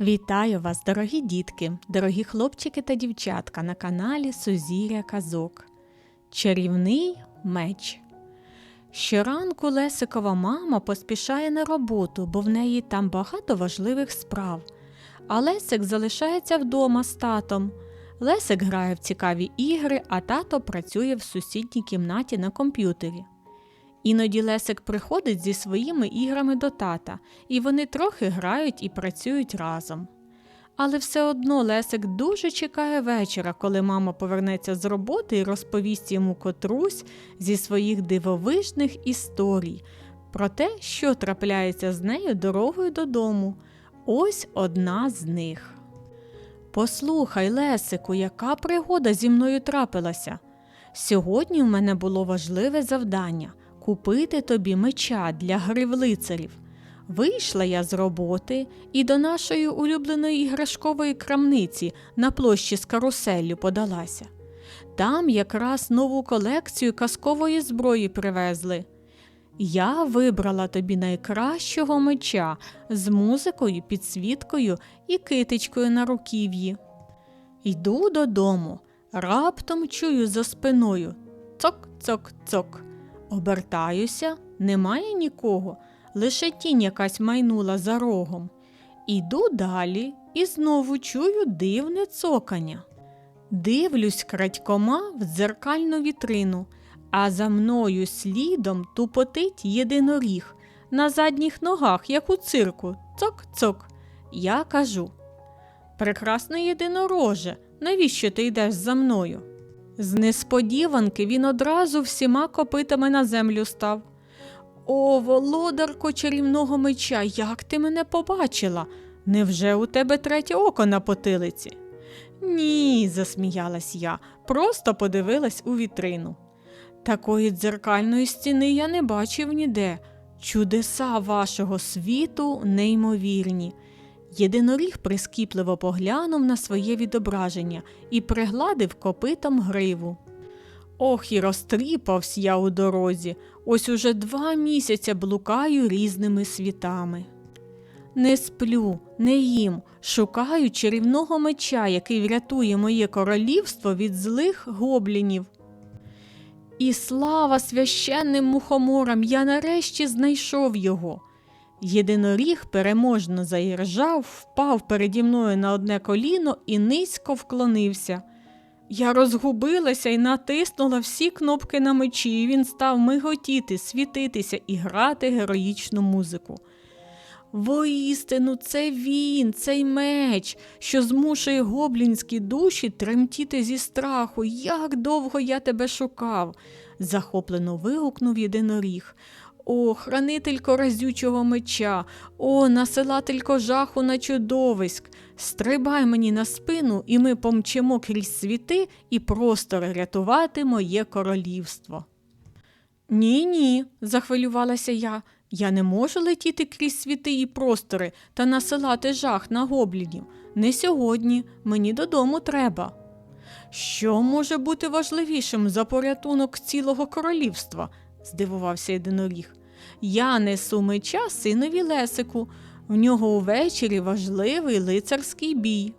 Вітаю вас, дорогі дітки, дорогі хлопчики та дівчатка на каналі Сузір'я Казок. Чарівний меч. Щоранку Лесикова мама поспішає на роботу, бо в неї там багато важливих справ. А Лесик залишається вдома з татом. Лесик грає в цікаві ігри, а тато працює в сусідній кімнаті на комп'ютері. Іноді Лесик приходить зі своїми іграми до тата, і вони трохи грають і працюють разом. Але все одно Лесик дуже чекає вечора, коли мама повернеться з роботи і розповість йому котрусь зі своїх дивовижних історій про те, що трапляється з нею дорогою додому. Ось одна з них. Послухай, Лесику, яка пригода зі мною трапилася? Сьогодні в мене було важливе завдання купити тобі меча для гри в лицарів. Вийшла я з роботи і до нашої улюбленої іграшкової крамниці на площі з каруселлю подалася. Там якраз нову колекцію казкової зброї привезли. Я вибрала тобі найкращого меча з музикою, підсвіткою і китичкою на руків'ї. Йду додому, раптом чую за спиною цок-цок-цок. Обертаюся, немає нікого, лише тінь якась майнула за рогом. Іду далі і знову чую дивне цокання. Дивлюсь крадькома в дзеркальну вітрину, а за мною слідом тупотить єдиноріг на задніх ногах, як у цирку, цок-цок. Я кажу Прекрасне єдинороже, навіщо ти йдеш за мною? З несподіванки він одразу всіма копитами на землю став. О, володарко чарівного меча, як ти мене побачила? Невже у тебе третє око на потилиці? Ні, засміялась я, просто подивилась у вітрину. Такої дзеркальної стіни я не бачив ніде. Чудеса вашого світу неймовірні. Єдиноріг прискіпливо поглянув на своє відображення і пригладив копитом гриву. Ох, і розтріпавсь я у дорозі, ось уже два місяця блукаю різними світами. Не сплю, не їм, шукаю чарівного меча, який врятує моє королівство від злих гоблінів. І слава священним мухоморам, я нарешті знайшов його. Єдиноріг переможно заіржав, впав переді мною на одне коліно і низько вклонився. Я розгубилася і натиснула всі кнопки на мечі, і він став миготіти, світитися і грати героїчну музику. Воістину, це він, цей меч, що змушує гоблінські душі тремтіти зі страху. Як довго я тебе шукав, захоплено вигукнув єдиноріг. О, хранителько разючого меча, о, насилателько жаху на чудовиськ. Стрибай мені на спину, і ми помчимо крізь світи і простори рятувати моє королівство. Ні, ні, захвилювалася я. Я не можу летіти крізь світи і простори та насилати жах на гоблінів. Не сьогодні, мені додому треба. Що може бути важливішим за порятунок цілого королівства? здивувався єдиноріг. Я несу меча синові Лесику. В нього увечері важливий лицарський бій.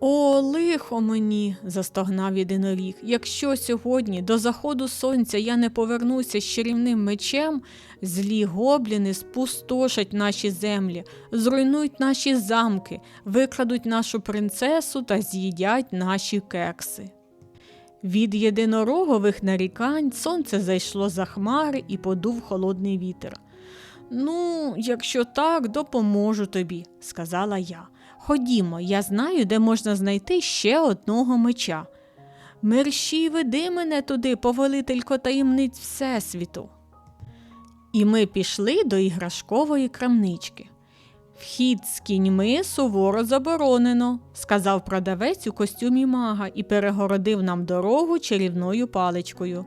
О, лихо мені, застогнав єдиноріг. Якщо сьогодні до заходу сонця я не повернуся з чарівним мечем, злі гобліни спустошать наші землі, зруйнують наші замки, викрадуть нашу принцесу та з'їдять наші кекси. Від єдинорогових нарікань сонце зайшло за хмари і подув холодний вітер. Ну, якщо так, допоможу тобі, сказала я. Ходімо, я знаю, де можна знайти ще одного меча. Мерщій веди мене туди, повелителько таємниць Всесвіту. І ми пішли до іграшкової крамнички. Вхід з кіньми суворо заборонено, сказав продавець у костюмі мага і перегородив нам дорогу чарівною паличкою.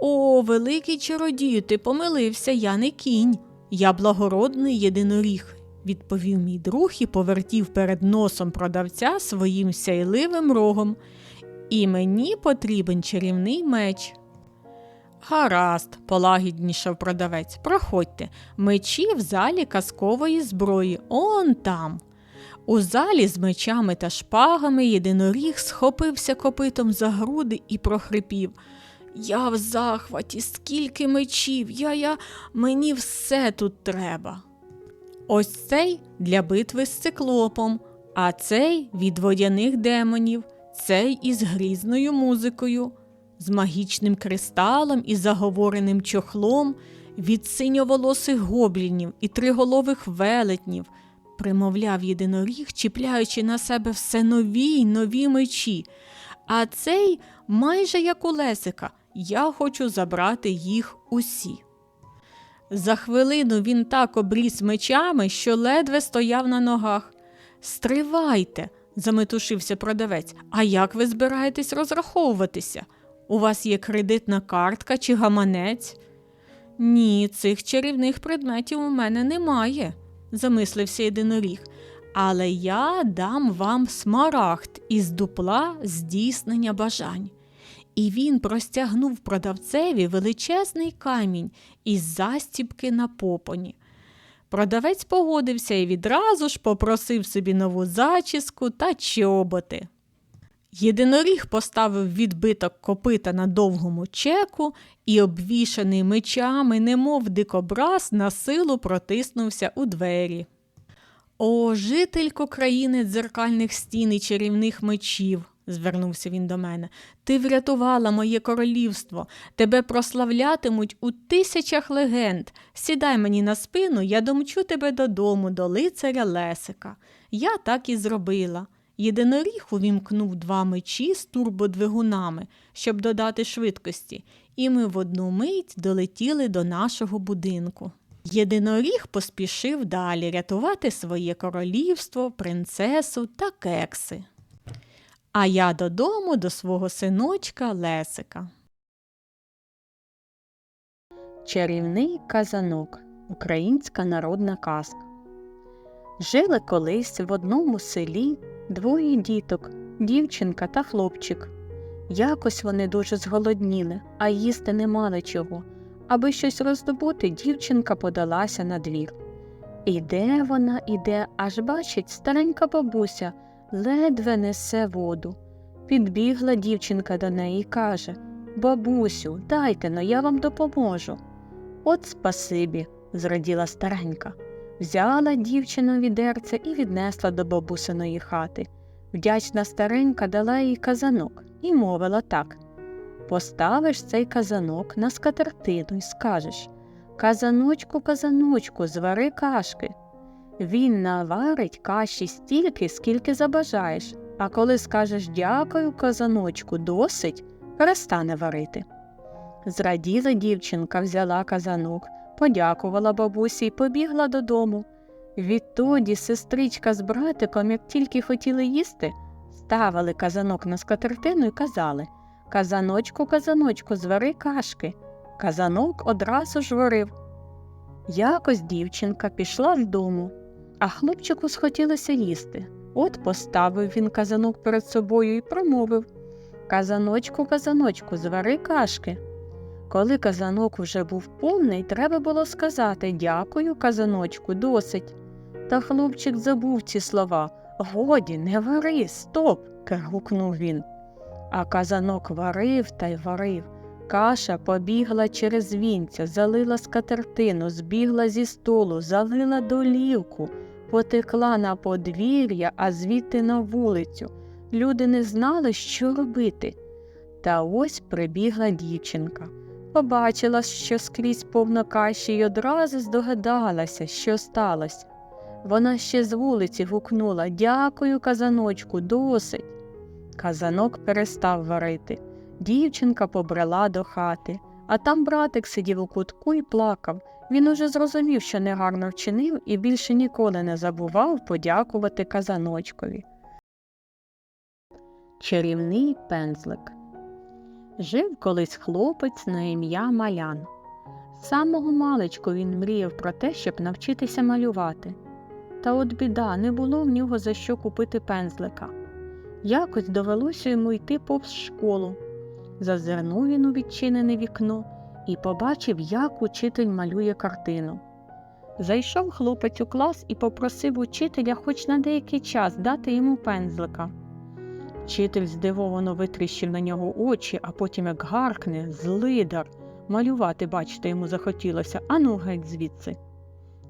О, великий чародію, ти помилився, я не кінь, я благородний єдиноріг, відповів мій друг і повертів перед носом продавця своїм сяйливим рогом. І мені потрібен чарівний меч. Гаразд, полагіднішав продавець, проходьте, мечі в залі казкової зброї, он там. У залі з мечами та шпагами єдиноріг схопився копитом за груди і прохрипів. Я в захваті, скільки мечів, я, я, мені все тут треба. Ось цей для битви з циклопом, а цей від водяних демонів, цей із грізною музикою, з магічним кристалом і заговореним чохлом, від синьоволосих гоблінів і триголових велетнів, примовляв єдиноріг, чіпляючи на себе все нові й нові мечі. А цей майже як у Лесика, я хочу забрати їх усі. За хвилину він так обріз мечами, що ледве стояв на ногах. Стривайте, заметушився продавець. А як ви збираєтесь розраховуватися? У вас є кредитна картка чи гаманець? Ні, цих чарівних предметів у мене немає, замислився єдиноріг. Але я дам вам смарагд із дупла здійснення бажань. І він простягнув продавцеві величезний камінь із застібки на попоні. Продавець погодився і відразу ж попросив собі нову зачіску та чоботи. Єдиноріг поставив відбиток копита на довгому чеку і, обвішаний мечами, немов дикобраз, на силу протиснувся у двері. О, жителько країни дзеркальних стін і чарівних мечів, звернувся він до мене, ти врятувала моє королівство, тебе прославлятимуть у тисячах легенд. Сідай мені на спину, я домчу тебе додому, до лицаря Лесика. Я так і зробила. Єдиноріг увімкнув два мечі з турбодвигунами, щоб додати швидкості, і ми в одну мить долетіли до нашого будинку. Єдиноріг поспішив далі рятувати своє королівство, принцесу та кекси. А я додому до свого синочка Лесика. Чарівний казанок. Українська народна казка. Жили колись в одному селі двоє діток, дівчинка та хлопчик. Якось вони дуже зголодніли, а їсти не мали чого. Аби щось роздобути, дівчинка подалася на двір. Іде вона, іде, аж бачить, старенька бабуся ледве несе воду. Підбігла дівчинка до неї і каже Бабусю, дайте но, я вам допоможу. От спасибі, зраділа старенька. Взяла дівчину відерце і віднесла до бабусиної хати. Вдячна старенька дала їй казанок і мовила так Поставиш цей казанок на скатертину і скажеш Казаночку, казаночку, звари кашки. Він наварить каші стільки, скільки забажаєш, а коли скажеш дякую, казаночку, досить, перестане варити. Зраділа дівчинка, взяла казанок, подякувала бабусі і побігла додому. Відтоді сестричка з братиком, як тільки хотіли їсти, ставили казанок на скатертину і казали Казаночку, казаночку, звари кашки. Казанок одразу ж варив. Якось дівчинка пішла з дому, а хлопчику схотілося їсти. От поставив він казанок перед собою і промовив Казаночку, казаночку, звари кашки. Коли казанок уже був повний, треба було сказати Дякую, казаночку, досить. Та хлопчик забув ці слова. Годі, не вари, стоп. гукнув він. А казанок варив та й варив. Каша побігла через вінця, залила скатертину, збігла зі столу, залила долівку, потекла на подвір'я, а звідти на вулицю. Люди не знали, що робити. Та ось прибігла дівчинка. Побачила, що скрізь повно каші, й одразу здогадалася, що сталося. Вона ще з вулиці гукнула Дякую, казаночку, досить. Казанок перестав варити. Дівчинка побрела до хати, а там братик сидів у кутку і плакав. Він уже зрозумів, що негарно вчинив, і більше ніколи не забував подякувати казаночкові. Чарівний пензлик Жив колись хлопець на ім'я Малян. З самого маличку він мріяв про те, щоб навчитися малювати. Та от біда, не було в нього за що купити пензлика. Якось довелося йому йти повз школу. Зазирнув він у відчинене вікно і побачив, як учитель малює картину. Зайшов хлопець у клас і попросив учителя хоч на деякий час дати йому пензлика. Вчитель здивовано витріщив на нього очі, а потім як гаркне, злидар. Малювати, бачите, йому захотілося, ану геть звідси.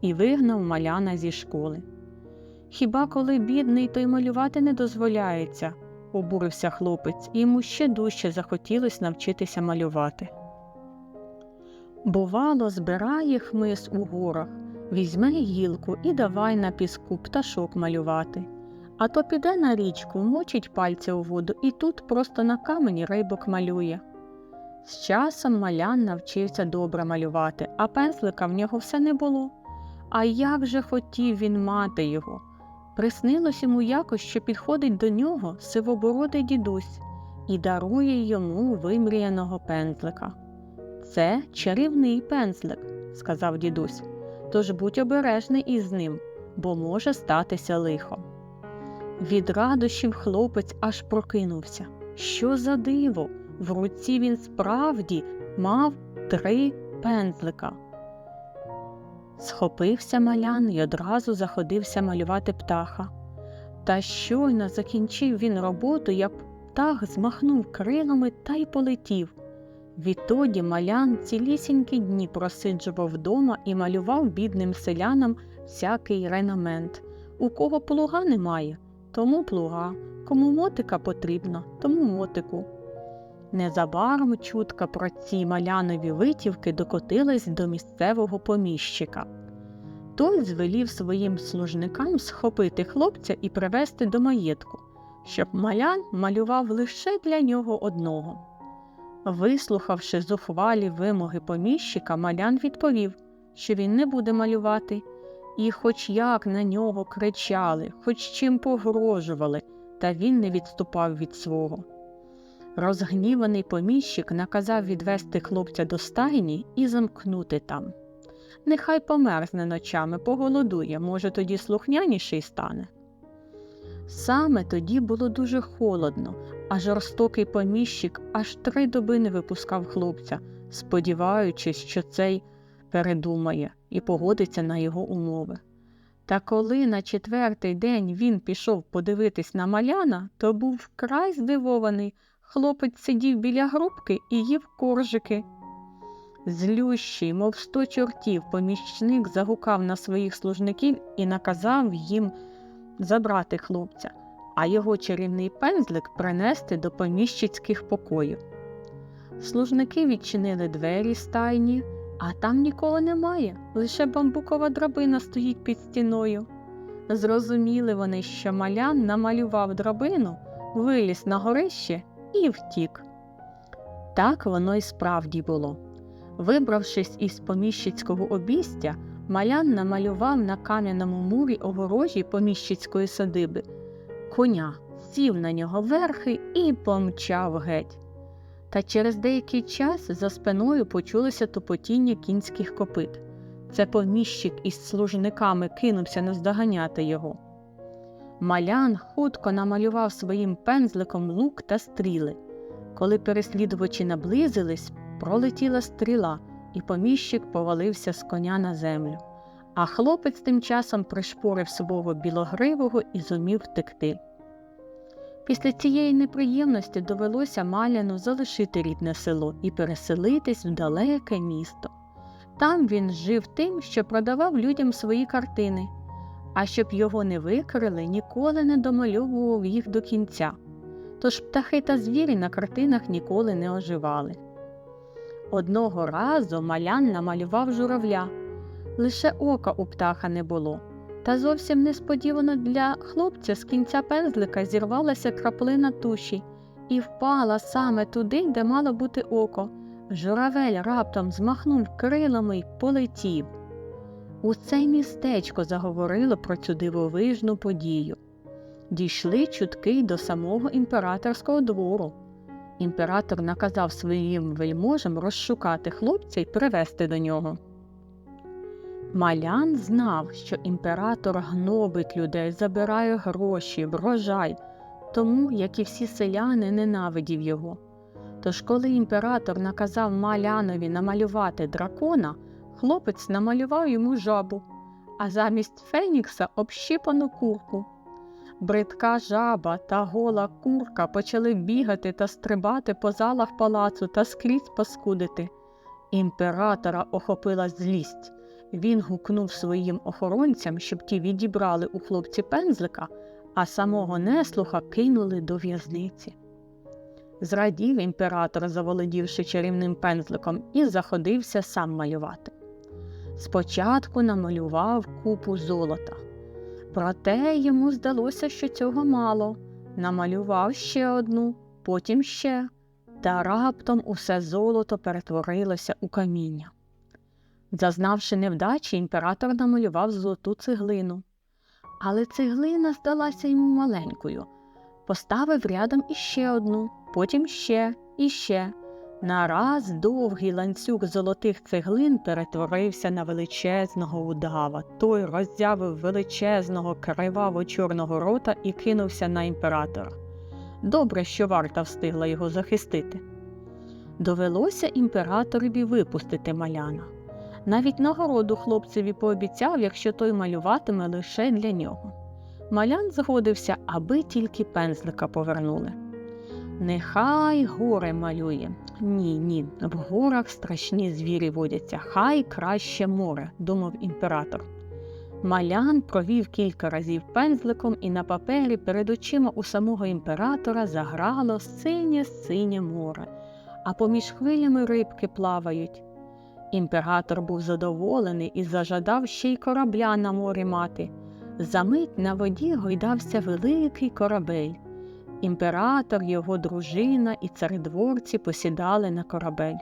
І вигнав маляна зі школи. Хіба коли бідний, то й малювати не дозволяється, обурився хлопець, і йому ще дужче захотілось навчитися малювати. Бувало, збирає хмис у горах, візьме гілку і давай на піску пташок малювати. А то піде на річку, мочить пальці у воду і тут просто на камені рибок малює. З часом малян навчився добре малювати, а пензлика в нього все не було. А як же хотів він мати його. Приснилось йому якось, що підходить до нього сивобородий дідусь і дарує йому вимріяного пензлика. Це чарівний пензлик, сказав дідусь, тож будь обережний із ним, бо може статися лихо. Від радощів хлопець аж прокинувся. Що за диво? В руці він справді мав три пензлика. Схопився малян і одразу заходився малювати птаха. Та щойно закінчив він роботу, як птах змахнув крилами та й полетів. Відтоді малян цілісінькі дні просиджував вдома і малював бідним селянам всякий ренамент. У кого плуга немає, тому плуга, кому мотика потрібно, тому мотику. Незабаром чутка про ці малянові витівки докотилась до місцевого поміщика. Той звелів своїм служникам схопити хлопця і привезти до маєтку, щоб малян малював лише для нього одного. Вислухавши зухвалі вимоги поміщика, малян відповів, що він не буде малювати, і хоч як на нього кричали, хоч чим погрожували, та він не відступав від свого. Розгніваний поміщик наказав відвести хлопця до стайні і замкнути там. Нехай померзне ночами, поголодує, може, тоді слухняніший стане. Саме тоді було дуже холодно, а жорстокий поміщик аж три доби не випускав хлопця, сподіваючись, що цей передумає і погодиться на його умови. Та коли на четвертий день він пішов подивитись на маляна, то був вкрай здивований. Хлопець сидів біля грубки і їв коржики. Злющий, мов сто чортів, помічник загукав на своїх служників і наказав їм забрати хлопця, а його чарівний пензлик принести до поміщицьких покоїв. Служники відчинили двері стайні, а там нікого немає, лише бамбукова драбина стоїть під стіною. Зрозуміли вони, що малян намалював драбину, виліз на горище і втік. Так воно й справді було. Вибравшись із поміщицького обістя, малян намалював на кам'яному мурі огорожі поміщицької садиби коня, сів на нього верхи і помчав геть. Та через деякий час за спиною почулося тупотіння кінських копит. Це поміщик із служниками кинувся наздоганяти його. Малян хутко намалював своїм пензликом лук та стріли. Коли переслідувачі наблизились, пролетіла стріла, і поміщик повалився з коня на землю. А хлопець тим часом пришпорив свого білогривого і зумів втекти. Після цієї неприємності довелося Маляну залишити рідне село і переселитись в далеке місто. Там він жив тим, що продавав людям свої картини, а щоб його не викрили, ніколи не домальовував їх до кінця. Тож птахи та звірі на картинах ніколи не оживали. Одного разу малян намалював журавля. Лише ока у птаха не було. Та зовсім несподівано для хлопця з кінця пензлика зірвалася краплина туші і впала саме туди, де мало бути око. Журавель раптом змахнув крилами й полетів. Усе містечко заговорило про цю дивовижну подію. Дійшли чутки до самого імператорського двору. Імператор наказав своїм вельможам розшукати хлопця й привезти до нього. Малян знав, що імператор гнобить людей, забирає гроші, врожай, тому, як і всі селяни, ненавидів його. Тож, коли імператор наказав Малянові намалювати дракона, хлопець намалював йому жабу, а замість фенікса общипану курку. Бридка жаба та гола курка почали бігати та стрибати по залах палацу та скрізь паскудити. Імператора охопила злість. Він гукнув своїм охоронцям, щоб ті відібрали у хлопці пензлика, а самого неслуха кинули до в'язниці. Зрадів імператор, заволодівши чарівним пензликом, і заходився сам малювати. Спочатку намалював купу золота. Проте йому здалося, що цього мало. Намалював ще одну, потім ще, та раптом усе золото перетворилося у каміння. Зазнавши невдачі, імператор намалював золоту цеглину. Але цеглина здалася йому маленькою. Поставив рядом іще одну, потім ще і ще. Нараз довгий ланцюг золотих цеглин перетворився на величезного удава. Той роззявив величезного криваво чорного рота і кинувся на імператора. Добре, що варта встигла його захистити. Довелося імператорові випустити маляна. Навіть нагороду хлопцеві пообіцяв, якщо той малюватиме лише для нього. Малян згодився, аби тільки пензлика повернули. Нехай горе малює. Ні, ні, в горах страшні звірі водяться, хай краще море, думав імператор. Малян провів кілька разів пензликом, і на папері перед очима у самого імператора заграло синє синє море, а поміж хвилями рибки плавають. Імператор був задоволений і зажадав ще й корабля на морі мати. Замить на воді гойдався великий корабель. Імператор, його дружина і царедворці посідали на корабель.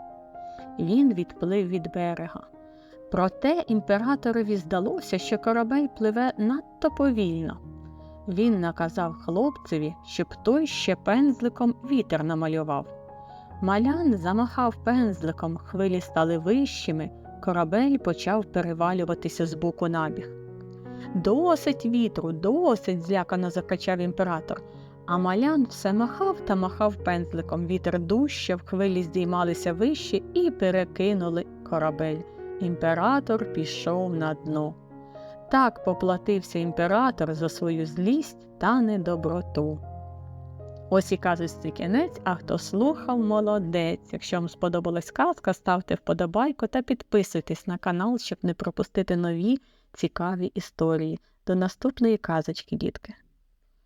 Він відплив від берега. Проте імператорові здалося, що корабель пливе надто повільно. Він наказав хлопцеві, щоб той ще пензликом вітер намалював. Малян замахав пензликом, хвилі стали вищими, корабель почав перевалюватися з боку на біг. Досить вітру, досить, злякано закричав імператор. А малян все махав та махав пензликом. Вітер дужчав, хвилі здіймалися вище і перекинули корабель. Імператор пішов на дно. Так поплатився імператор за свою злість та недоброту. Ось і казочці кінець, а хто слухав, молодець. Якщо вам сподобалась казка, ставте вподобайку та підписуйтесь на канал, щоб не пропустити нові цікаві історії. До наступної казочки, дітки!